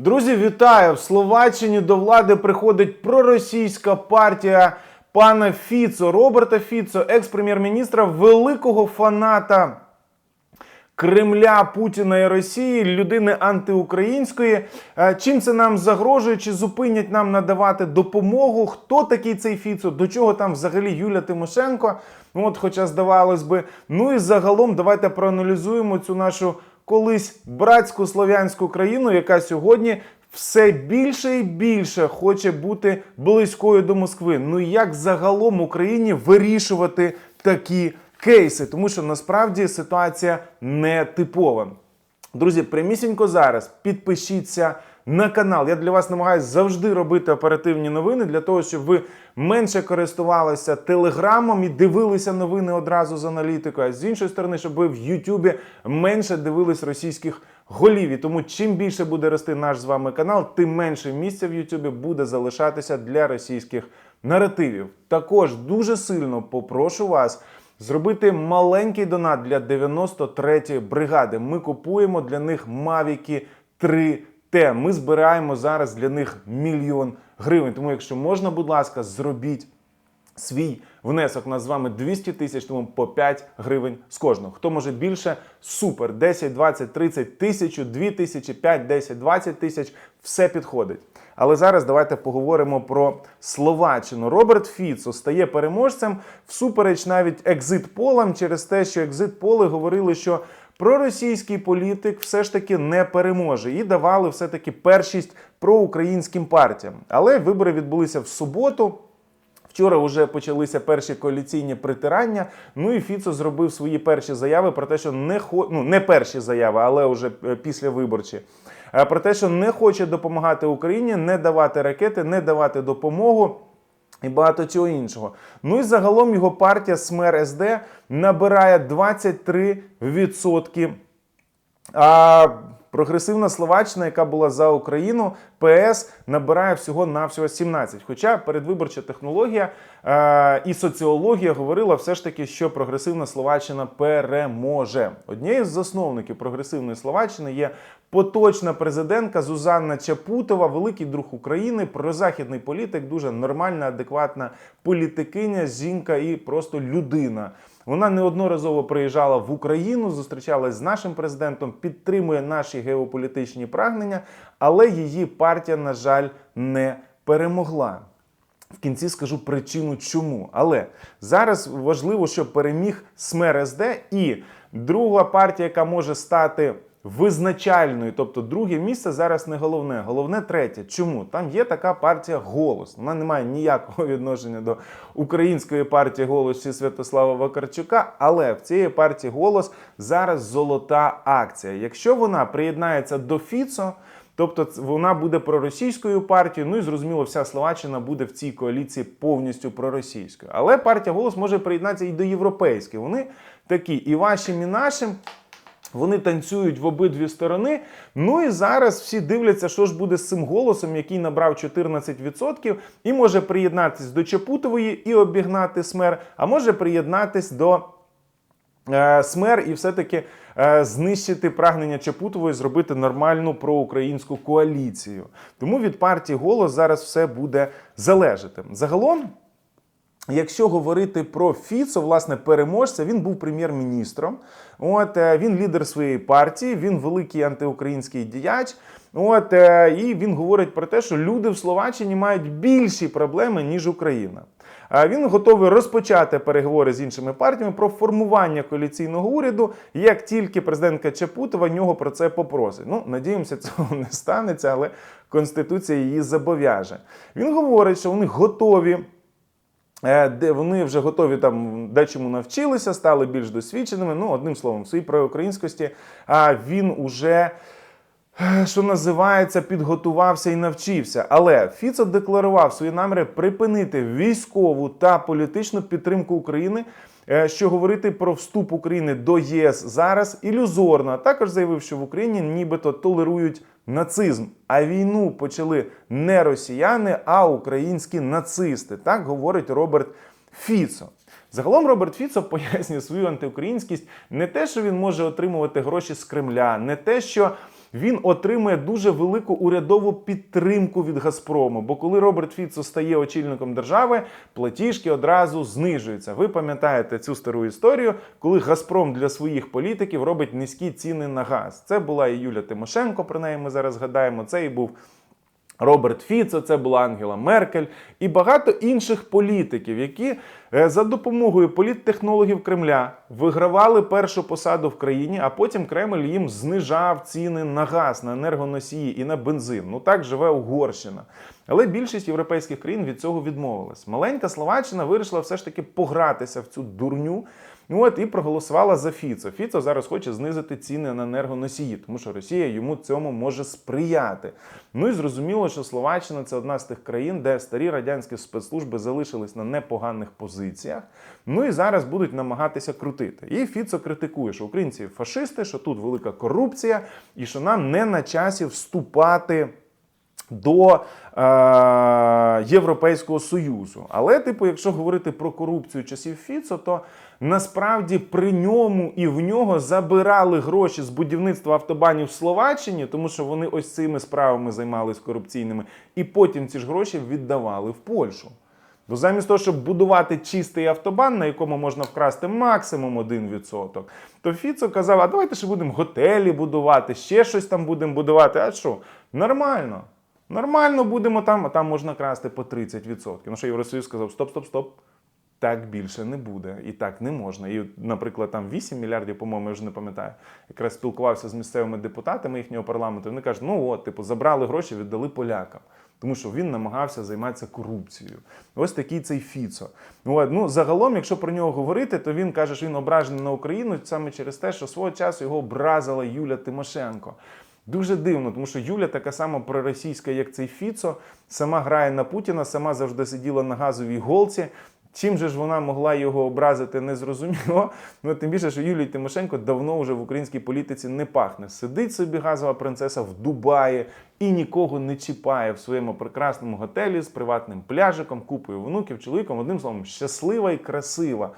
Друзі, вітаю! В Словаччині до влади приходить проросійська партія пана Фіцо, Роберта Фіцо, екс-прем'єр-міністра, великого фаната Кремля, Путіна і Росії, людини антиукраїнської. Е, Чим це нам загрожує? Чи зупинять нам надавати допомогу? Хто такий цей Фіцо? До чого там взагалі Юля Тимошенко? Ну, От, хоча здавалось би. Ну і загалом давайте проаналізуємо цю нашу колись братську слов'янську країну, яка сьогодні. Все більше і більше хоче бути близькою до Москви. Ну як загалом Україні вирішувати такі кейси, тому що насправді ситуація не типова. Друзі, прямісінько зараз підпишіться на канал. Я для вас намагаюся завжди робити оперативні новини для того, щоб ви менше користувалися телеграмом і дивилися новини одразу з аналітикою. А з іншої сторони, щоб ви в Ютубі менше дивились російських голів. І тому чим більше буде рости наш з вами канал, тим менше місця в Ютубі буде залишатися для російських наративів. Також дуже сильно попрошу вас. Зробити маленький донат для 93-ї бригади. Ми купуємо для них Мавіки 3T. Ми збираємо зараз для них мільйон гривень. Тому, якщо можна, будь ласка, зробіть свій внесок у нас з вами 200 тисяч, тому по 5 гривень з кожного. Хто може більше? Супер. 10, 20, 30 тисяч, 2 тисячі, 5, 10, 20 тисяч. Все підходить. Але зараз давайте поговоримо про Словаччину. Роберт Фіцо стає переможцем всупереч навіть екзит-полам через те, що екзит-поли говорили, що проросійський політик все ж таки не переможе і давали все таки першість проукраїнським партіям. Але вибори відбулися в суботу. Вчора вже почалися перші коаліційні притирання. Ну і Фіцо зробив свої перші заяви про те, що не хо... ну, не перші заяви, але вже е, після виборчі. Е, Про те, що не хоче допомагати Україні, не давати ракети, не давати допомогу. І багато чого іншого. Ну і загалом його партія Смер СД набирає 23%. А прогресивна Словаччина, яка була за Україну, ПС набирає всього навсього 17. Хоча передвиборча технологія е, і соціологія говорила все ж таки, що прогресивна Словаччина переможе. Однією з засновників прогресивної Словаччини є поточна президентка Зузанна Чапутова, великий друг України, прозахідний політик, дуже нормальна, адекватна політикиня, жінка і просто людина. Вона неодноразово приїжджала в Україну, зустрічалась з нашим президентом, підтримує наші геополітичні прагнення, але її партія, на жаль, не перемогла. В кінці скажу причину, чому. Але зараз важливо, щоб переміг СМЕР і друга партія, яка може стати визначальною, тобто друге місце зараз не головне, головне третє. Чому? Там є така партія голос. Вона не має ніякого відношення до української партії голос чи Святослава Вакарчука, але в цієї партії голос зараз золота акція. Якщо вона приєднається до Фіцо. Тобто вона буде проросійською партією. Ну і зрозуміло, вся Словаччина буде в цій коаліції повністю проросійською. Але партія голос може приєднатися і до європейської. Вони такі і вашим, і нашим. Вони танцюють в обидві сторони. Ну і зараз всі дивляться, що ж буде з цим голосом, який набрав 14%, і може приєднатись до Чапутової і обігнати смер, а може приєднатись до е, СМЕР і все-таки е, знищити прагнення Чапутової, зробити нормальну проукраїнську коаліцію. Тому від партії голос зараз все буде залежати. Загалом. Якщо говорити про Фіцо, власне, переможця, він був прем'єр-міністром. От е, він лідер своєї партії, він великий антиукраїнський діяч. От е, і він говорить про те, що люди в Словаччині мають більші проблеми ніж Україна. Він готовий розпочати переговори з іншими партіями про формування коаліційного уряду, як тільки президентка Чапутова нього про це попросить. Ну, надіємося, цього не станеться, але конституція її зобов'яже. Він говорить, що вони готові. Е, Де вони вже готові там дечому навчилися, стали більш досвідченими. Ну, одним словом, в своїй проукраїнськості він уже, що називається, підготувався і навчився. Але Фіцо декларував свої наміри припинити військову та політичну підтримку України. е, Що говорити про вступ України до ЄС зараз ілюзорно. Також заявив, що в Україні нібито толерують нацизм, а війну почали не росіяни, а українські нацисти. Так говорить Роберт Фіцо. Загалом Роберт Фіцо пояснює свою антиукраїнськість не те, що він може отримувати гроші з Кремля, не те, що він отримує дуже велику урядову підтримку від Газпрому. Бо коли Роберт Фіцо стає очільником держави, платіжки одразу знижуються. Ви пам'ятаєте цю стару історію, коли Газпром для своїх політиків робить низькі ціни на газ. Це була і Юля Тимошенко, про неї ми зараз згадаємо. Це і був. Роберт Фіцо, це була Ангела Меркель і багато інших політиків, які е, за допомогою політтехнологів Кремля вигравали першу посаду в країні, а потім Кремль їм знижав ціни на газ, на енергоносії і на бензин. Ну так живе Угорщина. Але більшість європейських країн від цього відмовилась. Маленька Словаччина вирішила все ж таки погратися в цю дурню. Ну от і проголосувала за Фіцо. Фіцо зараз хоче знизити ціни на енергоносії, тому що Росія йому цьому може сприяти. Ну і зрозуміло, що Словаччина це одна з тих країн, де старі радянські спецслужби залишились на непоганих позиціях. Ну і зараз будуть намагатися крутити. І Фіцо критикує, що українці фашисти, що тут велика корупція, і що нам не на часі вступати до е, Європейського Союзу. Але, типу, якщо говорити про корупцію часів Фіцо, то насправді при ньому і в нього забирали гроші з будівництва автобанів в Словаччині, тому що вони ось цими справами займались корупційними, і потім ці ж гроші віддавали в Польщу. Бо замість того, щоб будувати чистий автобан, на якому можна вкрасти максимум 1%, то Фіцо казав: а давайте ще будемо готелі будувати, ще щось там будемо будувати. А що? Нормально. Нормально будемо там, а там можна красти по 30%. Ну що Євросоюз сказав: стоп, стоп, стоп. Так більше не буде, і так не можна. І, наприклад, там 8 мільярдів, по-моєму, я вже не пам'ятаю. Якраз спілкувався з місцевими депутатами їхнього парламенту. Вони кажуть, ну от, типу, забрали гроші, віддали полякам. Тому що він намагався займатися корупцією. Ось такий цей Фіцо. Ну, загалом, якщо про нього говорити, то він каже, що він ображений на Україну саме через те, що свого часу його образила Юля Тимошенко. Дуже дивно, тому що Юля така сама проросійська, як цей Фіцо, сама грає на Путіна, сама завжди сиділа на газовій голці. Чим же ж вона могла його образити, не зрозуміло. Ну тим більше, що Юлій Тимошенко давно вже в українській політиці не пахне. Сидить собі газова принцеса в Дубаї і нікого не чіпає в своєму прекрасному готелі з приватним пляжиком, купою внуків, чоловіком. Одним словом, щаслива і красива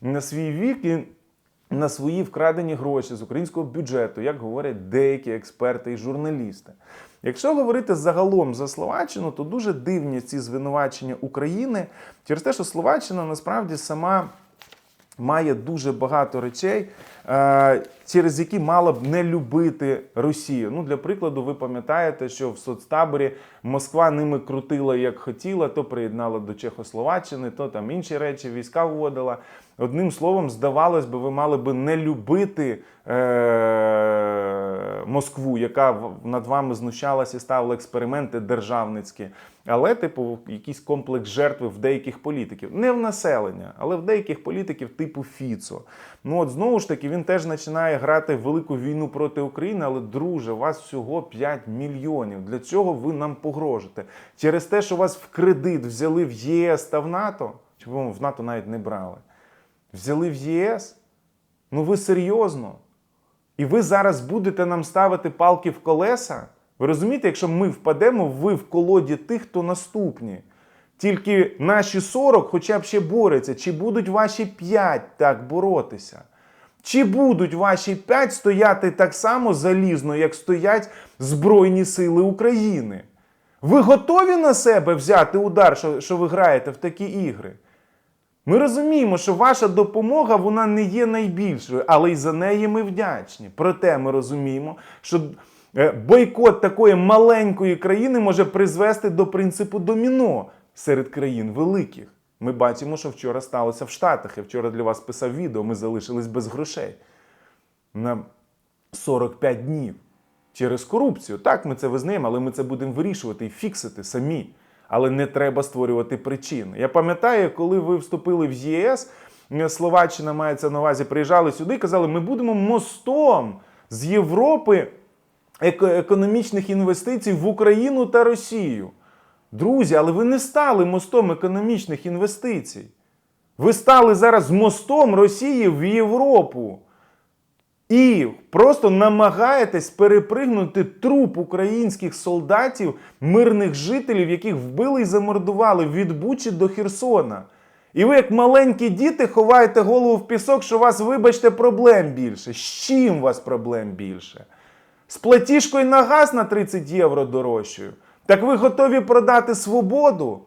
на свій вік і на свої вкрадені гроші з українського бюджету, як говорять деякі експерти і журналісти. Якщо говорити загалом за Словаччину, то дуже дивні ці звинувачення України через те, що Словаччина насправді сама має дуже багато речей, е, через які мала б не любити Росію. Ну, для прикладу, ви пам'ятаєте, що в соцтаборі Москва ними крутила як хотіла, то приєднала до Чехословаччини, то там інші речі війська вводила. Одним словом, здавалось би, ви мали би не любити е- Москву, яка над вами знущалася і ставила експерименти державницькі. Але, типу, якийсь комплекс жертви в деяких політиків. Не в населення, але в деяких політиків типу Фіцо. Ну от знову ж таки, він теж починає грати велику війну проти України. Але, друже, у вас всього 5 мільйонів. Для цього ви нам погрожите. Через те, що вас в кредит взяли в ЄС та в НАТО, чи в НАТО навіть не брали. Взяли в ЄС? Ну ви серйозно? І ви зараз будете нам ставити палки в колеса? Ви розумієте, якщо ми впадемо, ви в колоді тих, хто наступні. Тільки наші 40 хоча б ще борються. Чи будуть ваші 5 так боротися? Чи будуть ваші 5 стояти так само залізно, як стоять Збройні Сили України? Ви готові на себе взяти удар, що, що ви граєте в такі ігри? Ми розуміємо, що ваша допомога вона не є найбільшою, але й за неї ми вдячні. Проте ми розуміємо, що е, бойкот такої маленької країни може призвести до принципу доміно серед країн великих. Ми бачимо, що вчора сталося в Штатах. Я вчора для вас писав відео, ми залишились без грошей на 45 днів через корупцію. Так, ми це визнаємо, але ми це будемо вирішувати і фіксити самі. Але не треба створювати причини. Я пам'ятаю, коли ви вступили в ЄС, е, Словаччина мається на увазі, приїжджали сюди і казали, ми будемо мостом з Європи економічних інвестицій в Україну та Росію. Друзі, але ви не стали мостом економічних інвестицій. Ви стали зараз мостом Росії в Європу. І просто намагаєтесь перепригнути труп українських солдатів, мирних жителів, яких вбили і замордували від Бучі до Херсона. І ви, як маленькі діти, ховаєте голову в пісок, що у вас, вибачте, проблем більше. З чим у вас проблем більше? З платіжкою на газ на 30 євро дорожчою. Так ви готові продати свободу?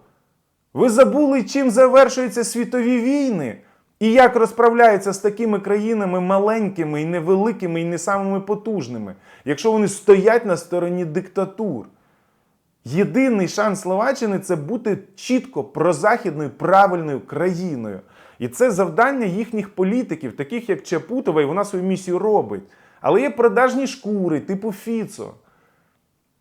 Ви забули, чим завершуються світові війни? І як розправляються з такими країнами маленькими і невеликими, і не самими потужними, якщо вони стоять на стороні диктатур? Єдиний шанс Словаччини це бути чітко прозахідною правильною країною. І це завдання їхніх політиків, таких як Чапутова, і вона свою місію робить. Але є продажні шкури, типу Фіцо.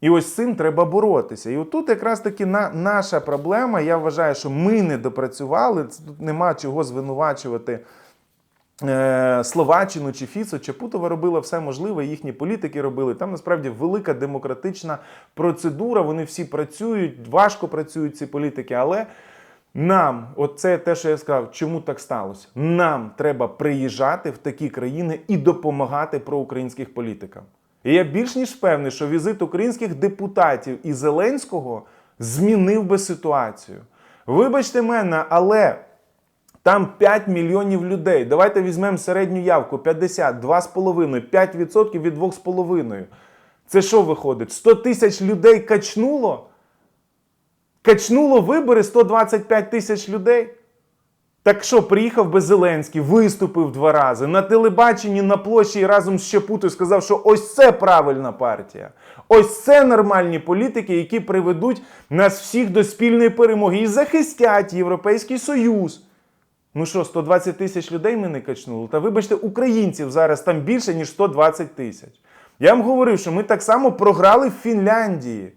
І ось з цим треба боротися. І отут якраз таки на, наша проблема. Я вважаю, що ми не допрацювали. Тут нема чого звинувачувати е, Словаччину чи Фіцо. Чапутова робила все можливе, їхні політики робили. Там насправді велика демократична процедура. Вони всі працюють, важко працюють ці політики, але. Нам, оце те, що я сказав, чому так сталося? Нам треба приїжджати в такі країни і допомагати проукраїнських політикам. І я більш ніж певний, що візит українських депутатів і Зеленського змінив би ситуацію. Вибачте мене, але там 5 мільйонів людей. Давайте візьмемо середню явку 50, 2,5, 5% від 2,5. Це що виходить? 100 тисяч людей качнуло? Качнуло вибори 125 тисяч людей. Так що, приїхав би Зеленський, виступив два рази на телебаченні на площі і разом з Щепутою сказав, що ось це правильна партія. Ось це нормальні політики, які приведуть нас всіх до спільної перемоги і захистять Європейський Союз. Ну що, 120 тисяч людей ми не качнули? Та вибачте, українців зараз там більше, ніж 120 тисяч. Я вам говорив, що ми так само програли в Фінляндії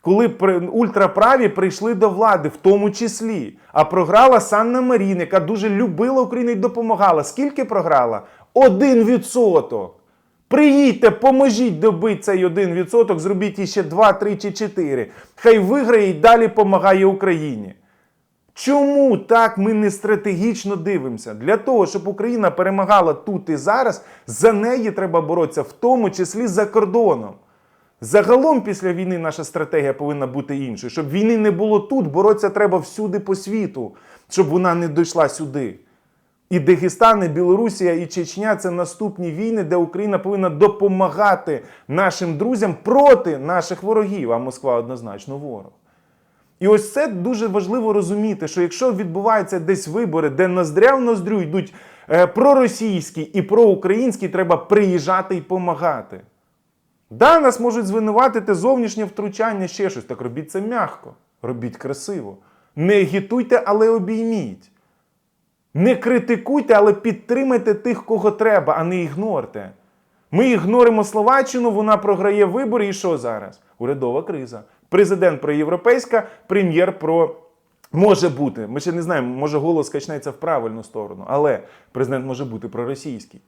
коли ультраправі прийшли до влади, в тому числі. А програла Санна Марін, яка дуже любила Україну і допомагала. Скільки програла? Один відсоток. Приїдьте, поможіть добити цей один відсоток, зробіть іще 2, 3 чи 4. Хай виграє і далі допомагає Україні. Чому так ми не стратегічно дивимося? Для того, щоб Україна перемагала тут і зараз, за неї треба боротися, в тому числі за кордоном. Загалом після війни наша стратегія повинна бути іншою. Щоб війни не було тут, боротися треба всюди по світу, щоб вона не дійшла сюди. І Дагестан, і Білорусія, і Чечня це наступні війни, де Україна повинна допомагати нашим друзям проти наших ворогів, а Москва однозначно ворог. І ось це дуже важливо розуміти, що якщо відбуваються десь вибори, де ноздря в ноздрю йдуть е, проросійські і проукраїнські, треба приїжджати і допомагати. Да, нас можуть звинуватити зовнішнє втручання, ще щось. Так робіть це м'яко, робіть красиво. Не агітуйте, але обійміть. Не критикуйте, але підтримайте тих, кого треба, а не ігнорте. Ми ігноримо Словаччину, вона програє вибори. І що зараз? Урядова криза. Президент проєвропейська, прем'єр про. Може бути. Ми ще не знаємо, може голос качнеться в правильну сторону, але президент може бути проросійський.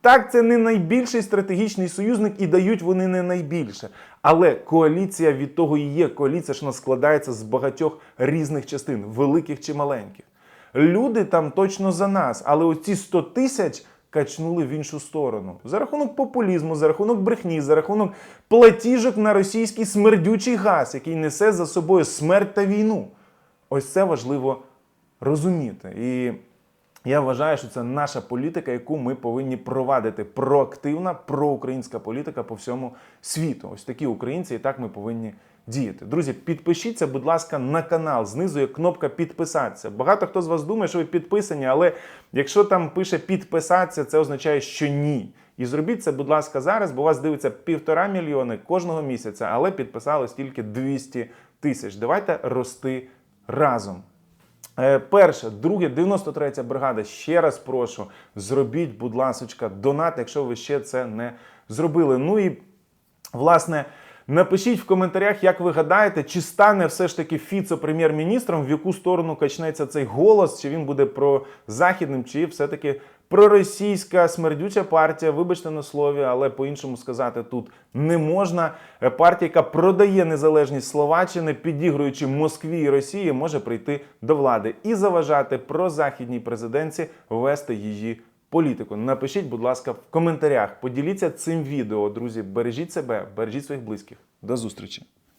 Так, це не найбільший стратегічний союзник і дають вони не найбільше. Але коаліція від того і є коаліція, вона складається з багатьох різних частин, великих чи маленьких. Люди там точно за нас, але оці 100 тисяч качнули в іншу сторону. За рахунок популізму, за рахунок брехні, за рахунок платіжок на російський смердючий газ, який несе за собою смерть та війну. Ось це важливо розуміти. І я вважаю, що це наша політика, яку ми повинні провадити. Проактивна проукраїнська політика по всьому світу. Ось такі українці, і так ми повинні діяти. Друзі, підпишіться, будь ласка, на канал. Знизу є кнопка підписатися. Багато хто з вас думає, що ви підписані, але якщо там пише підписатися, це означає, що ні. І зробіть це, будь ласка, зараз, бо вас дивиться півтора мільйони кожного місяця, але підписалось тільки 200 тисяч. Давайте рости разом. Е, Перше, друге, 93 бригада. Ще раз прошу, зробіть, будь ласочка, донат, якщо ви ще це не зробили. Ну і власне. Напишіть в коментарях, як ви гадаєте, чи стане все ж таки Фіцо прем'єр-міністром, в яку сторону качнеться цей голос, чи він буде прозахідним, чи все-таки проросійська смердюча партія, вибачте на слові, але по-іншому сказати тут не можна. Партія, яка продає незалежність Словаччини, підігруючи Москві і Росії, може прийти до влади і заважати прозахідній президенці вести її політику. Напишіть, будь ласка, в коментарях. Поділіться цим відео, друзі. Бережіть себе, бережіть своїх близьких. До зустрічі!